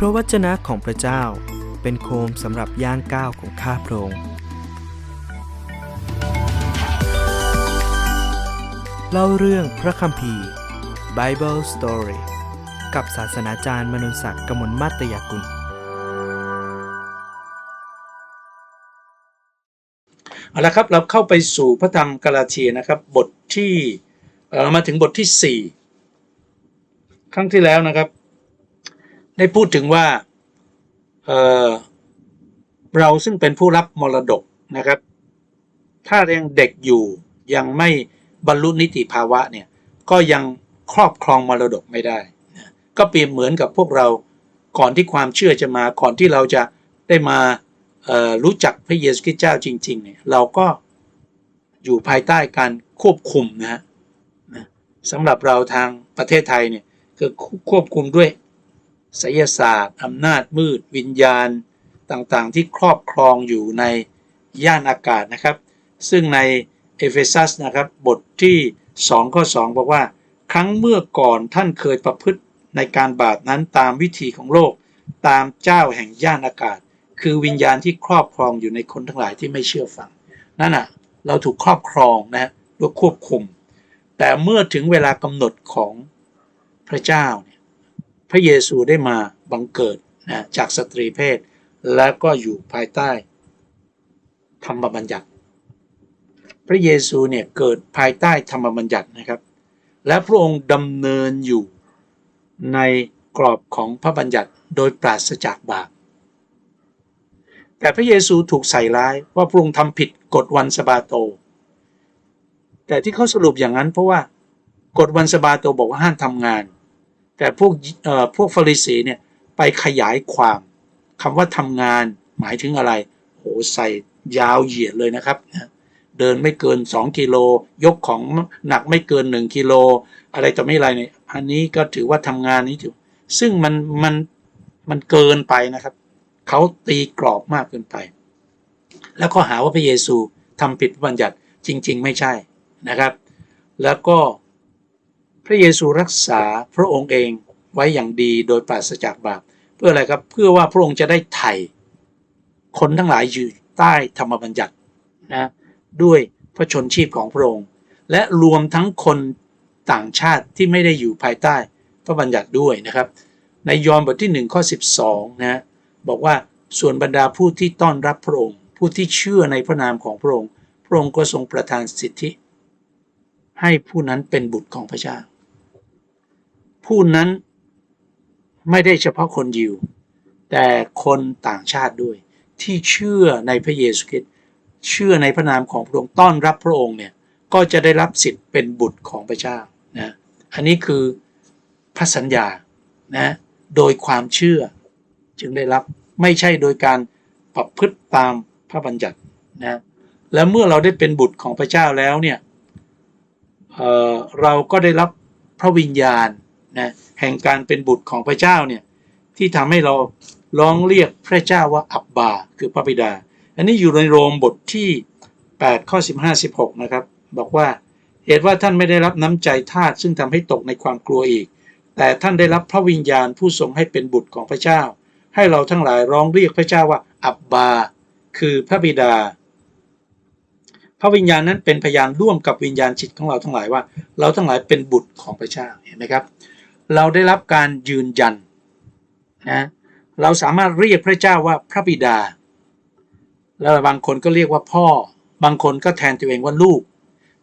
เพราะวจนะของพระเจ้าเป็นโคมสำหรับย่างก้าวของข้าพระองค์เล่าเรื่องพระคัมภีร์ Bible Story กับศาสนาจารย์มนุนศักดิ์กมลมาตยากุล เอาละครับเราเข้าไปสู่พระธรรมกาลาเทียนะครับบทที่เอ่อมาถึงบทที่สี่ครั้งที่แล้วนะครับ ได้พูดถึงว่าเเราซึ่งเป็นผู้รับมรดกนะครับ ถ้ายังเด็กอยู่ยังไม่บรรลุนิติภาวะเนี่ยก็ยังครอบครองมรดกไม่ได้นะก็เปรียบเหมือนกับพวกเราก่อนที่ความเชื่อจะมาก่อนที่เราจะได้มารู้จักพระเยซูคริสต์เจ้าจริงๆเนี่ยเราก็อยู่ภายใต้การควบคุมนะฮะนะสำหรับเราทางประเทศไทยเนี่ยคือควบคุมด้วย ไสยศาสตร์อำนาจมืด วิญญาณต่างๆ ที่ครอบครองอยู่ในย่านอากาศนะครับ ซึ่งในเอเฟซัสนะครับบทที่ 2 ข้อ 2 บอกว่า ครั้งเมื่อก่อนท่านเคยประพฤติในการบาปนั้นตามวิธีของโลกตามเจ้าแห่งย่านอากาศ คือวิญญาณที่ครอบครองอยู่ในคนทั้งหลายที่ไม่เชื่อฟัง นั่นน่ะเราถูกครอบครองนะด้วยควบคุม แต่เมื่อถึงเวลากำหนดของพระเจ้า พระเยซูได้มาบังเกิดนะจากสตรีเพศ แล้วก็อยู่ภายใต้ธรรมบัญญัติ พระเยซูเนี่ยเกิดภายใต้ธรรมบัญญัตินะครับ และพระองค์ดำเนินอยู่ในกรอบของพระบัญญัติโดยปราศจากบาปแต่พระเยซูถูกใส่ร้ายว่าพระองค์ทำผิดกฎวันสะบาโต แต่ที่เขาสรุปอย่างนั้นเพราะว่ากฎวันสะบาโตบอกว่าห้ามทำงาน แต่พวกเอ่อพวกฟาริสีเนี่ยไปขยายความคำว่าทำงานหมายถึงอะไร โหใส่ยาวเหยียดเลยนะครับ เดินไม่เกิน 2 กิโล ยกของหนักไม่เกิน 1 กิโล อะไรต่อไม่อะไรเนี่ยอันนี้ก็ถือว่าทำงานนี้ถือซึ่งมันมันมันเกินไปนะครับ เขาตีกรอบมากเกินไป แล้วก็หาว่าพระเยซูทำผิดบัญญัติจริง ๆ ไม่ใช่นะครับ แล้วก็ พระเยซูรักษาพระองค์เองไว้อย่างดีโดยปราศจากบาปเพื่ออะไรครับเพื่อว่าพระองค์จะได้ไถ่คนทั้งหลายอยู่ใต้ธรรมบัญญัตินะด้วยพระชนชีพของพระองค์ และรวมทั้งคนต่างชาติที่ไม่ได้อยู่ภายใต้พระบัญญัติด้วยนะครับ ในยอห์นบทที่ 1 ข้อ 12 นะบอกว่าส่วนบรรดาผู้ที่ต้อนรับพระองค์ ผู้ที่เชื่อในพระนามของพระองค์ พระองค์ก็ทรงประทานสิทธิ ให้ผู้นั้นเป็นบุตรของพระเจ้า ผู้นั้นไม่ได้เฉพาะคนยิว แต่คนต่างชาติด้วย ที่เชื่อในพระเยซูคริสต์เชื่อในพระนามของพระองค์ต้อนรับพระองค์เนี่ยก็จะได้รับสิทธิ์เป็นบุตรของพระเจ้านะอันนี้คือพระสัญญานะโดยความเชื่อจึงได้รับไม่ใช่โดยการประพฤติตามพระบัญญัตินะและเมื่อเราได้เป็นบุตรของพระเจ้าแล้วเนี่ยเเราก็ได้รับพระวิญญาณ นะแห่งการเป็นบุตรของพระเจ้าเนี่ยที่ทำให้เราร้องเรียกพระเจ้าว่าอับบา คือพระบิดา อันนี้อยู่ในโรมบทที่ 8 ข้อ 15 16 นะครับ บอกว่าเหตุว่าท่านไม่ได้รับน้ำใจทาสซึ่งทำให้ตกในความกลัวอีก แต่ท่านได้รับพระวิญญาณผู้ทรงให้เป็นบุตรของพระเจ้า ให้เราทั้งหลายร้องเรียกพระเจ้าว่าอับบา คือพระบิดา พระวิญญาณนั้นเป็นพยานร่วมกับวิญญาณจิตของเราทั้งหลายว่า เราทั้งหลายเป็นบุตรของพระเจ้าเห็นไหมครับ เราได้รับการยืนยันนะเราสามารถเรียกพระเจ้าว่าพระบิดา แล้วบางคนก็เรียกว่าพ่อ บางคนก็แทนตัวเองว่าลูก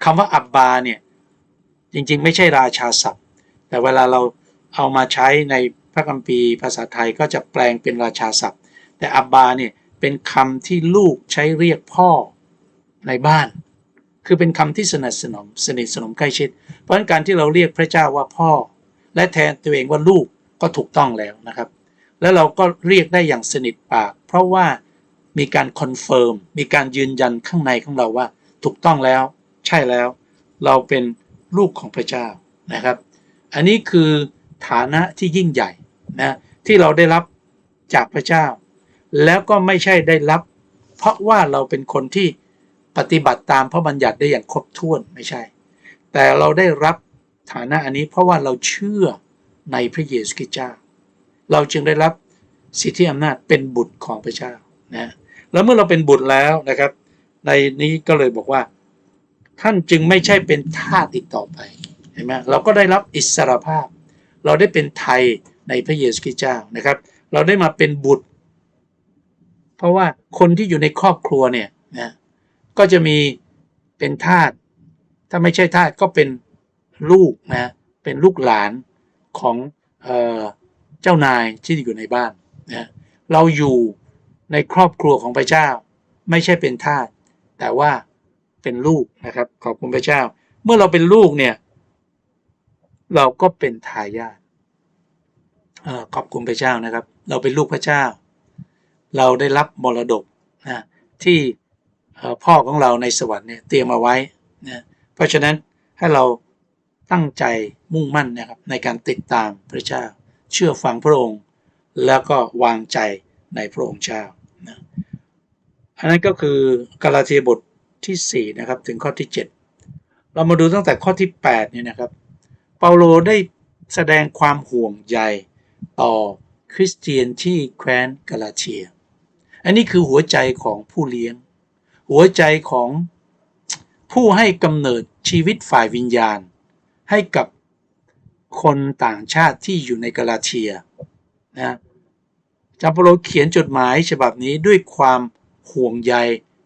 คำว่าอับบาเนี่ยจริงๆ ไม่ใช่ราชาศัพท์ แต่เวลาเราเอามาใช้ในพระคัมภีร์ภาษาไทยก็จะแปลงเป็นราชาศัพท์ แต่อับบาเนี่ยเป็นคำที่ลูกใช้เรียกพ่อในบ้าน คือเป็นคำที่สนิทสนมสนิทสนมใกล้ชิด เพราะฉะนั้นการที่เราเรียกพระเจ้าว่าพ่อ และแทนตัวเองว่าลูกก็ถูกต้องแล้วนะครับ แล้วเราก็เรียกได้อย่างสนิทปาก เพราะว่ามีการคอนเฟิร์มมีการยืนยันข้างในของเราว่าถูกต้องแล้ว ใช่แล้ว เราเป็นลูกของพระเจ้านะครับ อันนี้คือฐานะที่ยิ่งใหญ่นะที่เราได้รับจากพระเจ้า แล้วก็ไม่ใช่ได้รับ เพราะว่าเราเป็นคนที่ปฏิบัติตามพระบัญญัติได้อย่างครบถ้วนไม่ใช่ แต่เราได้รับ ฐานะอันนี้เพราะว่าเราเชื่อในพระเยซูคริสต์เจ้า เราจึงได้รับสิทธิอำนาจเป็นบุตรของพระเจ้านะแล้วเมื่อเราเป็นบุตรแล้วนะครับ ในนี้ก็เลยบอกว่า ท่านจึงไม่ใช่เป็นทาสอีกต่อไปเห็นไหมเราก็ได้รับอิสรภาพ เราได้เป็นไทยในพระเยซูคริสต์เจ้านะครับ เราได้มาเป็นบุตร เพราะว่าคนที่อยู่ในครอบครัวเนี่ยนะก็จะมีเป็นทาสถ้าไม่ใช่ทาสก็เป็น ลูกนะเป็นลูกหลานของเออเจ้านายที่อยู่ในบ้านนะเราอยู่ในครอบครัวของพระเจ้า ไม่ใช่เป็นทาสแต่ว่าเป็นลูกนะครับขอบคุณพระเจ้า เมื่อเราเป็นลูกเนี่ยเราก็เป็นทายาทขอบคุณพระเจ้านะครับ เราเป็นลูกพระเจ้า เราได้รับมรดกนะที่พ่อของเราในสวรรค์เนี่ยเตรียมเอาไว้นะเพราะฉะนั้นให้เรา ตั้งใจมุ่งมั่นนะครับในการติดตามพระเจ้า เชื่อฟังพระองค์ แล้วก็วางใจในพระองค์เจ้านะอันนั้นก็คือกาลาเทียบทที่4นะครับถึงข้อที่ 7 เรามาดูตั้งแต่ข้อที่8เนี่ยนะครับ เปาโลได้แสดงความห่วงใยต่อคริสเตียนที่แคว้นกาลาเทีย อันนี้คือหัวใจของผู้เลี้ยง หัวใจของผู้ให้กำเนิดชีวิตฝ่ายวิญญาณ ให้กับคนต่างชาติที่อยู่ในกาลาเทียนะจำเปาโลเขียนจดหมายฉบับนี้ด้วยความห่วงใย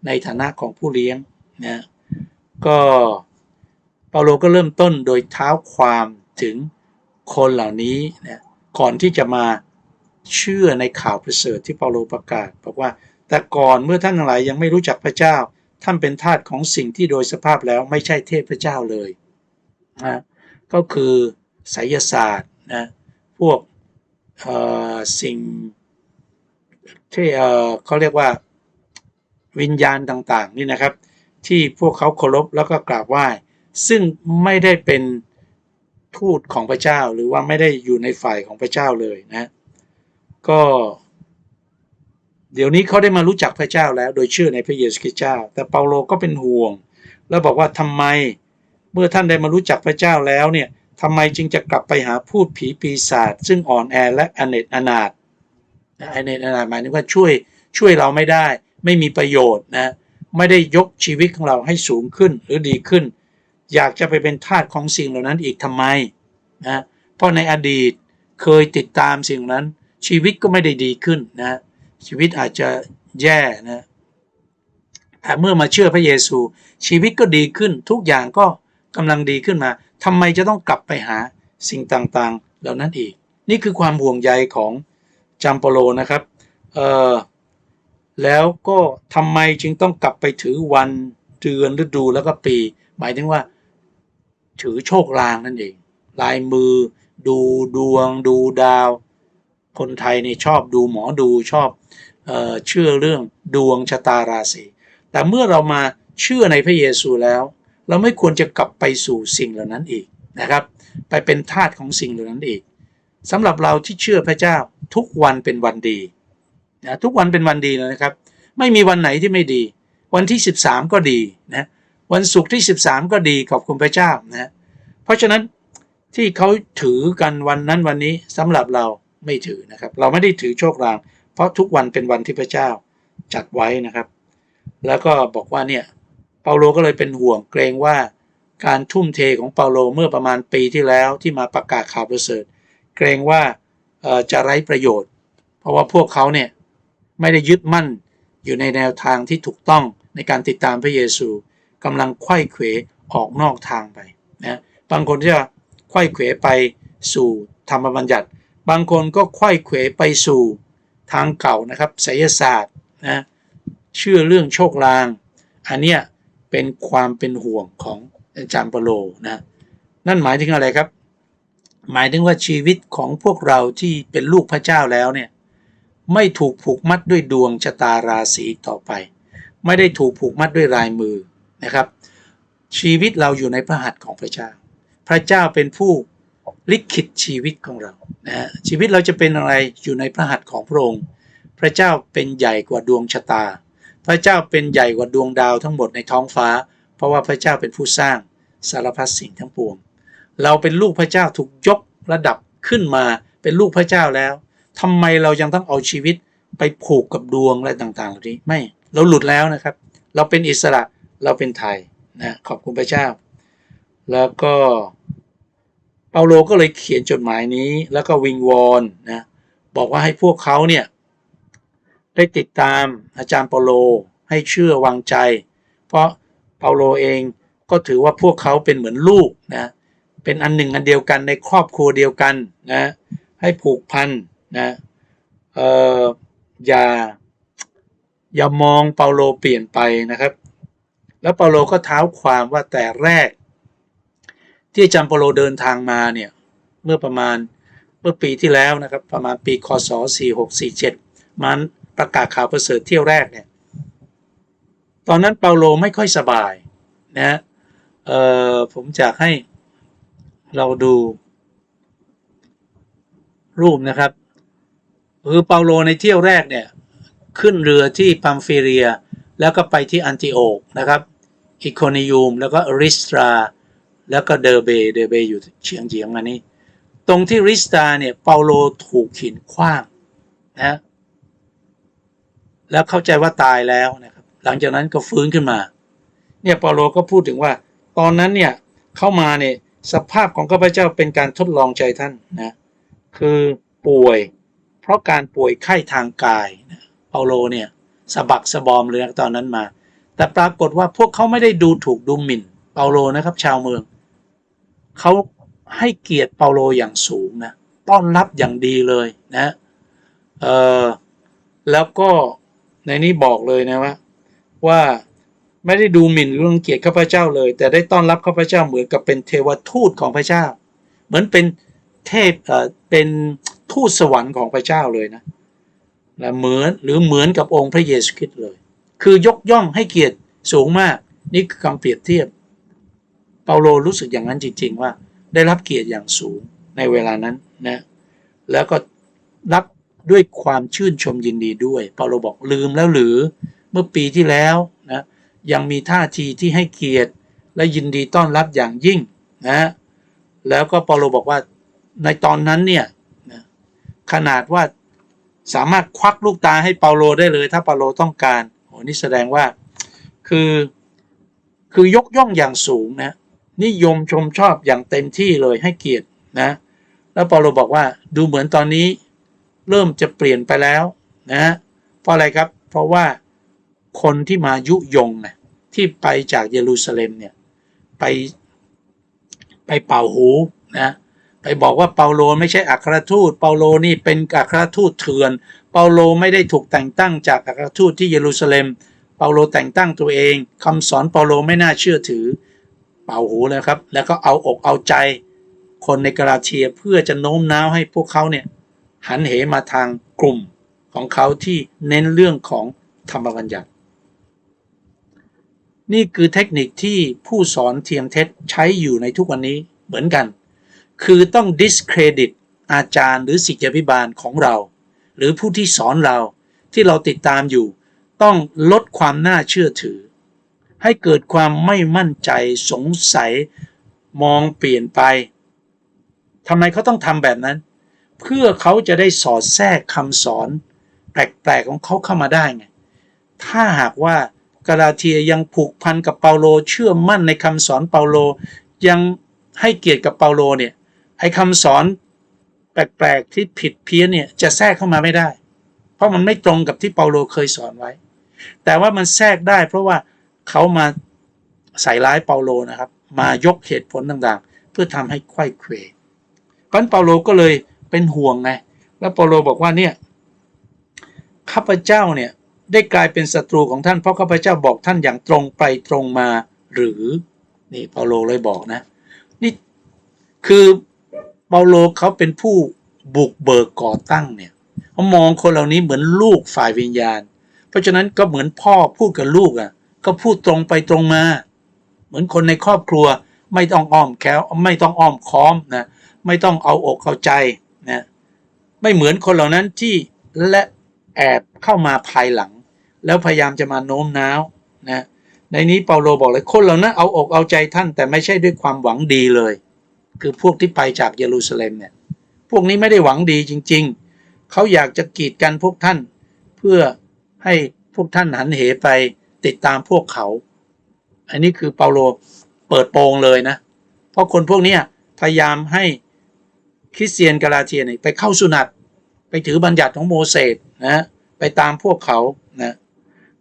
ในฐานะของผู้เลี้ยงนะก็เปาโลก็เริ่มต้นโดยเท้าความถึงคนเหล่านี้นะก่อนที่จะมาเชื่อในข่าวประเสริฐที่เปาโลประกาศ บอกว่าแต่ก่อนเมื่อท่านทั้งหลายยังไม่รู้จักพระเจ้า ท่านเป็นทาสของสิ่งที่โดยสภาพแล้วไม่ใช่เทพเจ้าเลย นะก็คือไสยศาสตร์นะพวกสิ่งที่เอ่อเขาเรียกว่าวิญญาณต่างๆนี่นะครับ ที่พวกเขาเคารพแล้วก็กราบไหว้ ซึ่งไม่ได้เป็นทูตของพระเจ้าหรือว่าไม่ได้อยู่ในฝ่ายของพระเจ้าเลยนะก็ เดี๋ยวนี้เขาได้มารู้จักพระเจ้าแล้ว โดยเชื่อในพระเยซูคริสต์เจ้า แต่เปาโลก็เป็นห่วง แล้วบอกว่าทำไม เมื่อท่านได้มารู้จักพระเจ้าแล้วเนี่ยทำไมจึงจะกลับไปหาพูดผีปีศาจซึ่งอ่อนแอและอเนจอนาถอเนจอนาถหมายถึงว่าช่วยช่วยเราไม่ได้ ไม่มีประโยชน์นะไม่ได้ยกชีวิตของเราให้สูงขึ้นหรือดีขึ้น อยากจะไปเป็นทาสของสิ่งเหล่านั้นอีกทำไมนะเพราะในอดีตเคยติดตามสิ่งนั้น ชีวิตก็ไม่ได้ดีขึ้นนะชีวิตอาจจะแย่นะแต่เมื่อมาเชื่อพระเยซู ชีวิตก็ดีขึ้นทุกอย่างก็ กำลังดีขึ้นมาทำไมจะต้องกลับไปหาสิ่งต่างๆ เหล่านั้นอีก นี่คือความห่วงใยของจัมโปโลนะครับเออแล้วก็ทำไมจึงต้องกลับไปถือวันเดือนฤดูแล้วก็ปี หมายถึงว่า ถือโชคลางนั่นเอง ลายมือ ดูดวง ดูดาว คนไทยนี่ชอบดูหมอดูชอบเออเชื่อเรื่องดวงชะตาราศีแต่เมื่อเรามาเชื่อในพระเยซูแล้ว เราไม่ควรจะกลับไปสู่สิ่งเหล่านั้นอีกนะครับ ไปเป็นทาสของสิ่งเหล่านั้นอีกสำหรับเราที่เชื่อพระเจ้าทุกวันเป็นวันดีนะทุกวันเป็นวันดีเลยนะครับ ไม่มีวันไหนที่ไม่ดี วันที่ 13 ก็ดีนะวันศุกร์ที่ 13 ก็ดีขอบคุณพระเจ้านะเพราะฉะนั้นที่เขาถือกันวันนั้นวันนี้สำหรับเราไม่ถือนะครับ เราไม่ได้ถือโชคลาง เพราะทุกวันเป็นวันที่พระเจ้าจัดไว้นะครับ แล้วก็บอกว่าเนี่ยาโลก็เลยเป็นห่วงเกรงว่าการทุ่มเทของเปาโลเมื่อประมาณปีที่แล้วที่มาประกาศข่าวประเสริฐเกรงว่าจะไร้ประโยชน์ เพราะว่าพวกเขาเนี่ยไม่ได้ยึดมั่นอยู่ในแนวทางที่ถูกต้องในการติดตามพระเยซูกำลังไขว้เขวออกนอกทางไปนะบางคนที่จะไขว้เขวไปสู่ธรรมบัญญัติ บางคนก็ไขว้เขวไปสู่ทางเก่านะครับไสยศาสตร์นะเชื่อเรื่องโชคลาง อันเนี้ย เป็นความเป็นห่วงของอาจารย์เปโลนะนั่นหมายถึงอะไรครับ หมายถึงว่าชีวิตของพวกเราที่เป็นลูกพระเจ้าแล้วเนี่ยไม่ถูกผูกมัดด้วยดวงชะตาราศีต่อไป ไม่ได้ถูกผูกมัดด้วยลายมือนะครับ ชีวิตเราอยู่ในพระหัตถ์ของพระเจ้า พระเจ้าเป็นผู้ลิขิตชีวิตของเรานะชีวิตเราจะเป็นอะไรอยู่ในพระหัตถ์ของพระองค์ พระเจ้าเป็นใหญ่กว่าดวงชะตา พระเจ้าเป็นใหญ่กว่าดวงดาวทั้งหมดในท้องฟ้า เพราะว่าพระเจ้าเป็นผู้สร้างสารพัดสิ่งทั้งปวง เราเป็นลูกพระเจ้าถูกยกระดับขึ้นมาเป็นลูกพระเจ้าแล้วทำไมเรายังต้องเอาชีวิตไปผูกกับดวงอะไรต่างๆเหล่านี้ไม่เราหลุดแล้วนะครับ เราเป็นอิสระเราเป็นไทยนะขอบคุณพระเจ้า แล้วก็เปาโลก็เลยเขียนจดหมายนี้ แล้วก็วิงวอนนะบอกว่าให้พวกเขาเนี่ย ได้ติดตามอาจารย์เปาโลให้เชื่อวางใจ เพราะเปาโลเองก็ถือว่าพวกเขาเป็นเหมือนลูกนะเป็นอันหนึ่งอันเดียวกันในครอบครัวเดียวกันนะให้ผูกพันนะเอออย่าอย่ามองเปาโลเปลี่ยนไปนะครับ แล้วเปาโลก็เท้าความว่าแต่แรก ที่อาจารย์เปาโลเดินทางมาเนี่ยเมื่อประมาณเมื่อปีที่แล้วนะครับประมาณปีคศ4647 มัน ประกาศข่าวประเสริฐเที่ยวแรกเนี่ยตอนนั้นเปาโลไม่ค่อยสบายนะเอ่อผมจะให้เราดูรูปนะครับคือเปาโลในเที่ยวแรกเนี่ยขึ้นเรือที่ปัมฟิเรีย แล้วก็ไปที่อันติโอกนะครับอิโคนิยูมแล้วก็ริสตราแล้วก็เดอร์เบเดอร์เบอยู่เฉียงเฉียงๆมานี่ตรงที่ริสตราเนี่ยเปาโลถูกหินขว้างนะ แล้วเข้าใจว่าตายแล้วนะครับ หลังจากนั้นก็ฟื้นขึ้นมา เนี่ยเปาโลก็พูดถึงว่า ตอนนั้นเนี่ยเข้ามาเนี่ยสภาพของข้าพเจ้าเป็นการทดลองใจท่านนะคือป่วย เพราะการป่วยไข้ทางกายนะเปาโลเนี่ยสะบักสะบอมเลยนะตอนนั้นมา แต่ปรากฏว่าพวกเขาไม่ได้ดูถูกดูหมิ่น เปาโลนะครับ ชาวเมืองเขาให้เกียรติเปาโลอย่างสูงนะต้อนรับอย่างดีเลยนะเออแล้วก็ ในนี้บอกเลยนะว่าว่าไม่ได้ดูหมิ่นหรือรังเกียจข้าพเจ้าเลย แต่ได้ต้อนรับข้าพเจ้าเหมือนกับเป็นเทวทูตของพระเจ้า เหมือนเป็นเทพเอ่อเป็นทูตสวรรค์ของพระเจ้าเลยนะและเหมือนหรือเหมือนกับองค์พระเยซูคริสต์เลย คือยกย่องให้เกียรติสูงมาก นี่คือคำเปรียบเทียบ เปาโลรู้สึกอย่างนั้นจริง ๆ ว่า ได้รับเกียรติอย่างสูงในเวลานั้นนะแล้วก็รับ ด้วยความชื่นชมยินดีด้วยเปาโลบอกลืมแล้วหรือเมื่อปีที่แล้วนะยังมีท่าทีที่ให้เกียรติและยินดีต้อนรับอย่างยิ่งนะแล้วก็เปาโลบอกว่าในตอนนั้นเนี่ยนะขนาดว่าสามารถควักลูกตาให้เปาโลได้เลยถ้าเปาโลต้องการโอ้นี่แสดงว่าคือคือยกย่องอย่างสูงนะนิยมชมชอบอย่างเต็มที่เลยให้เกียรตินะแล้วเปาโลบอกว่าดูเหมือนตอนนี้ เริ่มจะเปลี่ยนไปแล้วนะเพราะอะไรครับเพราะว่าคนที่มายุยงนะที่ไปจากเยรูซาเล็มเนี่ยไปไปเป่าหูนะไปบอกว่าเปาโลไม่ใช่อัครทูต เปาโลนี่เป็นอัครทูตเถื่อน เปาโลไม่ได้ถูกแต่งตั้งจากอัครทูตที่เยรูซาเล็ม เปาโลแต่งตั้งตัวเองคำสอนเปาโลไม่น่าเชื่อถือ เป่าหูเลยครับ แล้วก็เอาอกเอาใจคนในกาลาเทียเพื่อจะโน้มน้าวให้พวกเขาเนี่ย หันเหมาทางกลุ่มของเขาที่เน้นเรื่องของธรรมบัญญัติ นี่คือเทคนิคที่ผู้สอนเทียมเท็จใช้อยู่ในทุกวันนี้เหมือนกัน คือต้อง discredit อาจารย์หรือศิษยาภิบาลของเรา หรือผู้ที่สอนเราที่เราติดตามอยู่ ต้องลดความน่าเชื่อถือ ให้เกิดความไม่มั่นใจสงสัยมองเปลี่ยนไปทำไมเขาต้องทำแบบนั้น เพื่อเขาจะได้สอดแทรกคำสอน แปลกๆของเขาเข้ามาได้ไง ถ้าหากว่ากาลาเทียยังผูกพันกับเปาโลเชื่อมั่นในคำสอนเปาโลยังให้เกียรติกับเปาโลเนี่ยไอ้คำสอนแปลกๆที่ผิดเพี้ยนเนี่ยจะแทรกเข้ามาไม่ได้ เพราะมันไม่ตรงกับที่เปาโลเคยสอนไว้ แต่ว่ามันแทรกได้เพราะว่าเขามาใส่ร้ายเปาโลนะครับ มายกเหตุผลต่างๆ เพื่อทำให้ไข้เขวเพราะฉะนั้นเปาโลก็เลย เป็นห่วงไง แล้วเปาโลบอกว่าเนี่ยข้าพเจ้าเนี่ยได้กลายเป็นศัตรูของท่านเพราะข้าพเจ้าบอกท่านอย่างตรงไปตรงมาหรือนี่เปาโลเลยบอกนะนี่คือเปาโลเขาเป็นผู้บุกเบิกก่อตั้งเนี่ยเขามองคนเหล่านี้เหมือนลูกฝ่ายวิญญาณ เพราะฉะนั้นก็เหมือนพ่อพูดกับลูกอะก็พูดตรงไปตรงมา เหมือนคนในครอบครัวไม่ต้องอ้อมแค้วไม่ต้องอ้อมค้อมนะไม่ต้องเอาอกเอาใจ นะไม่เหมือนคนเหล่านั้นที่และแอบเข้ามาภายหลัง แล้วพยายามจะมาโน้มน้าวนะในนี้เปาโลบอกเลยคนเหล่านั้นเอาอกเอาใจท่านแต่ไม่ใช่ด้วยความหวังดีเลย คือพวกที่ไปจากเยรูซาเล็มเนี่ยพวกนี้ไม่ได้หวังดีจริง ๆ เขาอยากจะกีดกันพวกท่าน เพื่อให้พวกท่านหันเหไปติดตามพวกเขา อันนี้คือเปาโลเปิดโปงเลยนะ เพราะคนพวกนี้พยายามให้ คริสเตียนกาลาเทียเนี่ยไปเข้าสุนัตไปถือบัญญัติของโมเสสนะไปตามพวกเขานะ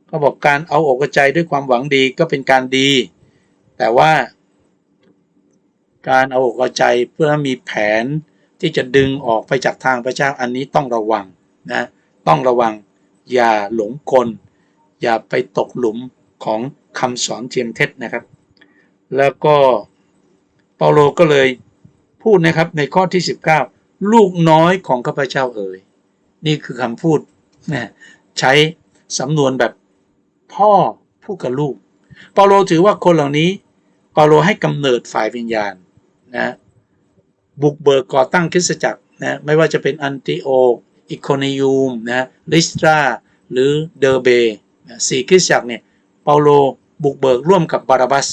ก็บอกการเอาอกใจด้วยความหวังดีก็เป็นการดี แต่ว่า การเอาอกใจเพื่อมีแผนที่จะดึงออกไปจากทางพระเจ้าอันนี้ต้องระวังนะต้องระวังอย่าหลงกล อย่าไปตกหลุมของคำสอนเทียมเท็จนะครับ แล้วก็เปาโลก็เลย พูดนะครับในข้อที่ 19 ลูกน้อยของข้าพเจ้าเอ๋ยนี่คือคำพูดนะใช้สำนวนแบบพ่อพูดกับลูกเปาโลถือว่าคนเหล่านี้เปาโลให้กำเนิดฝ่ายวิญญาณนะบุกเบิกก่อตั้งคริสตจักรนะไม่ว่าจะเป็นอันติโออิโคเนยูมนะลิสตราหรือเดอร์เบสี่คริสตจักรเนี่ยเปาโลบุกเบิกร่วมกับบาราบัส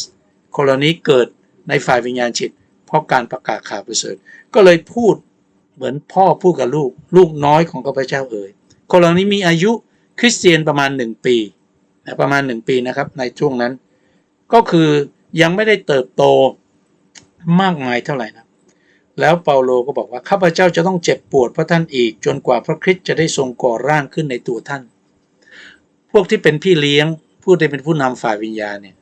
คนเหล่านี้เกิดในฝ่ายวิญญาณจิต ราะการประกาศข่าวประเสริฐก็เลยพูดเหมือนพ่อพูดกับลูก ลูกน้อยของข้าพเจ้าเอ่ยคนเหล่านี้มีอายุคริสเตียนประมาณหนึ่งปีนะประมาณหนึ่งปีนะครับในช่วงนั้น ก็คือยังไม่ได้เติบโตมากมายเท่าไหร่นะแล้วเปาโลก็บอกว่าข้าพเจ้าจะต้องเจ็บปวดเพราะท่านอีก จนกว่าพระคริสต์จะได้ทรงก่อร่างขึ้นในตัวท่าน พวกที่เป็นพี่เลี้ยงผู้ที่เป็นผู้นำฝ่ายวิญญาณเนี่ย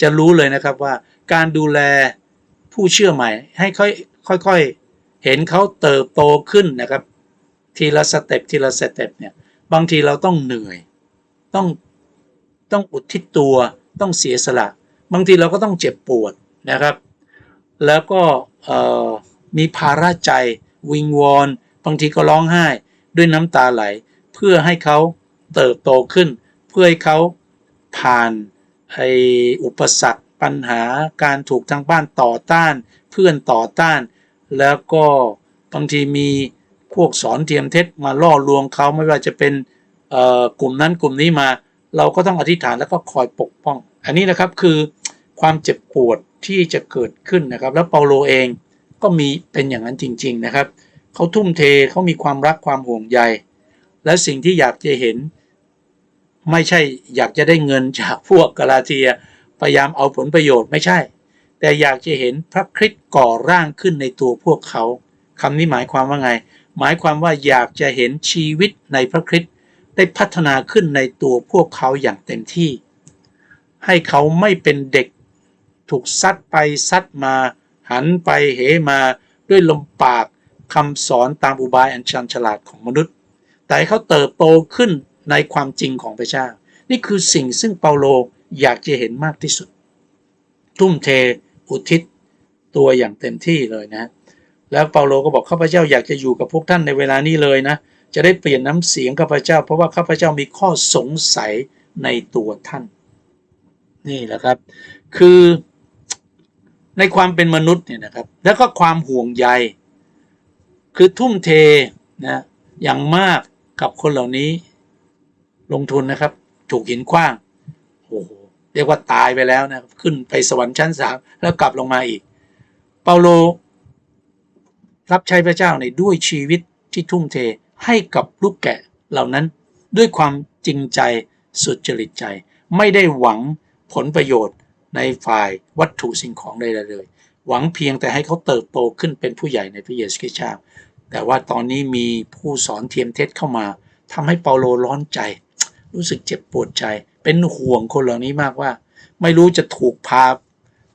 จะรู้เลยนะครับว่าการดูแล ผู้เชื่อใหม่ ให้ค่อยค่อยๆเห็นเขาเติบโตขึ้นนะครับ ทีละสเต็ปทีละสเต็ปเนี่ยบางทีเราต้องเหนื่อย ต้องต้องอุทิศตัวต้องเสียสละ บางทีเราก็ต้องเจ็บปวดนะครับ แล้วก็มีภาระใจวิงวอนบางทีก็ร้องไห้ด้วยน้ำตาไหล เพื่อให้เขาเติบโตขึ้น เพื่อให้เขาผ่านไออุปสรรค ปัญหาการถูกทางบ้านต่อต้าน เพื่อนต่อต้าน แล้วก็บางทีมีพวกสอนเทียมเท็จมาล่อลวงเขาไม่ว่าจะเป็นเอ่อกลุ่มนั้นกลุ่มนี้มา เราก็ต้องอธิษฐานแล้วก็คอยปกป้อง อันนี้นะครับคือความเจ็บปวดที่จะเกิดขึ้นนะครับ แล้วเปาโลเองก็มีเป็นอย่างนั้นจริง ๆนะครับเขาทุ่มเทเขามีความรักความห่วงใย และสิ่งที่อยากจะเห็น ไม่ใช่อยากจะได้เงินจากพวกกาลาเทีย พยายามเอาผลประโยชน์ไม่ใช่ แต่อยากจะเห็นพระคริสต์ก่อร่างขึ้นในตัวพวกเขาคำนี้หมายความว่าไง หมายความว่าอยากจะเห็นชีวิตในพระคริสต์ได้พัฒนาขึ้นในตัวพวกเขาอย่างเต็มที่ ให้เขาไม่เป็นเด็กถูกซัดไปซัดมา หันไปเหมาด้วยลมปากคำสอนตามอุบายอันชันฉลาดของมนุษย์ แต่ให้เขาเติบโตขึ้นในความจริงของพระเจ้า นี่คือสิ่งซึ่งเปาโล อยากจะเห็นมากที่สุด ทุ่มเทอุทิศตัวอย่างเต็มที่เลยนะ แล้วเปาโลก็บอกข้าพเจ้าอยากจะอยู่กับพวกท่านในเวลานี้เลยนะ จะได้เปลี่ยนน้ำเสียงข้าพเจ้า เพราะว่าข้าพเจ้ามีข้อสงสัยในตัวท่าน นี่แหละครับ คือในความเป็นมนุษย์เนี่ยนะครับ แล้วก็ความห่วงใย คือทุ่มเทนะอย่างมากกับคนเหล่านี้ ลงทุนนะครับ ถูกหินขว้างโอ้โห เรียกว่าตายไปแล้วนะขึ้นไปสวรรค์ชั้นสามแล้วกลับลงมาอีก เปาโลรับใช้พระเจ้าในด้วยชีวิตที่ทุ่มเทให้กับลูกแกะเหล่านั้นด้วยความจริงใจสุดจริตใจ ไม่ได้หวังผลประโยชน์ในฝ่ายวัตถุสิ่งของใดๆเลย หวังเพียงแต่ให้เขาเติบโตขึ้นเป็นผู้ใหญ่ในพระเยซูคริสต์เจ้าแต่ว่าตอนนี้มีผู้สอนเทียมเท็จเข้ามาทำให้เปาโลร้อนใจ รู้สึกเจ็บปวดใจ เป็นห่วงคนเหล่านี้มากว่า ไม่รู้จะถูกพา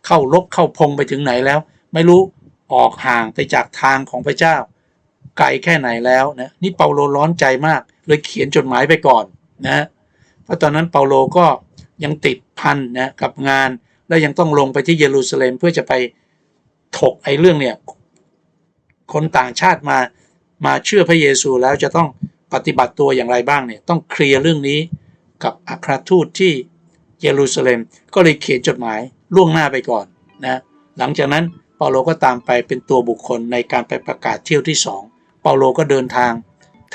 เข้าลกเข้าพงไปถึงไหนแล้ว ไม่รู้ออกห่างไปจากทางของพระเจ้า ไกลแค่ไหนแล้วนะนี่เปาโลร้อนใจมาก เลยเขียนจดหมายไปก่อนนะเพราะตอนนั้นเปาโลก็ยังติดพันนะกับงาน และยังต้องลงไปที่เยรูซาเล็มเพื่อจะไปถกไอ้เรื่องเนี่ยคนต่างชาติมามาเชื่อพระเยซูแล้วจะต้องปฏิบัติตัวอย่างไรบ้างเนี่ยต้องเคลียร์เรื่องนี้ กับอัครทูตที่เยรูซาเล็ม ก็เลยเขียนจดหมายล่วงหน้าไปก่อนนะหลังจากนั้นเปาโลก็ตามไปเป็นตัวบุคคลในการไปประกาศเที่ยวที่สองเปาโลก็เดินทาง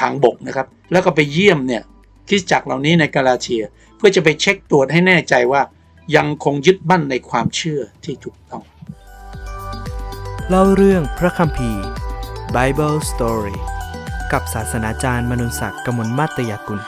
ทางบกนะครับ แล้วก็ไปเยี่ยมเนี่ยคริสตจักรเหล่านี้ในกาลาเทียเพื่อจะไปเช็คตรวจให้แน่ใจว่ายังคงยึดมั่นในความเชื่อที่ถูกต้อง เล่าเรื่องพระคัมภีร์ Bible Story กับศาสนาจารย์มนุนศักดิ์กมลมาตยกุล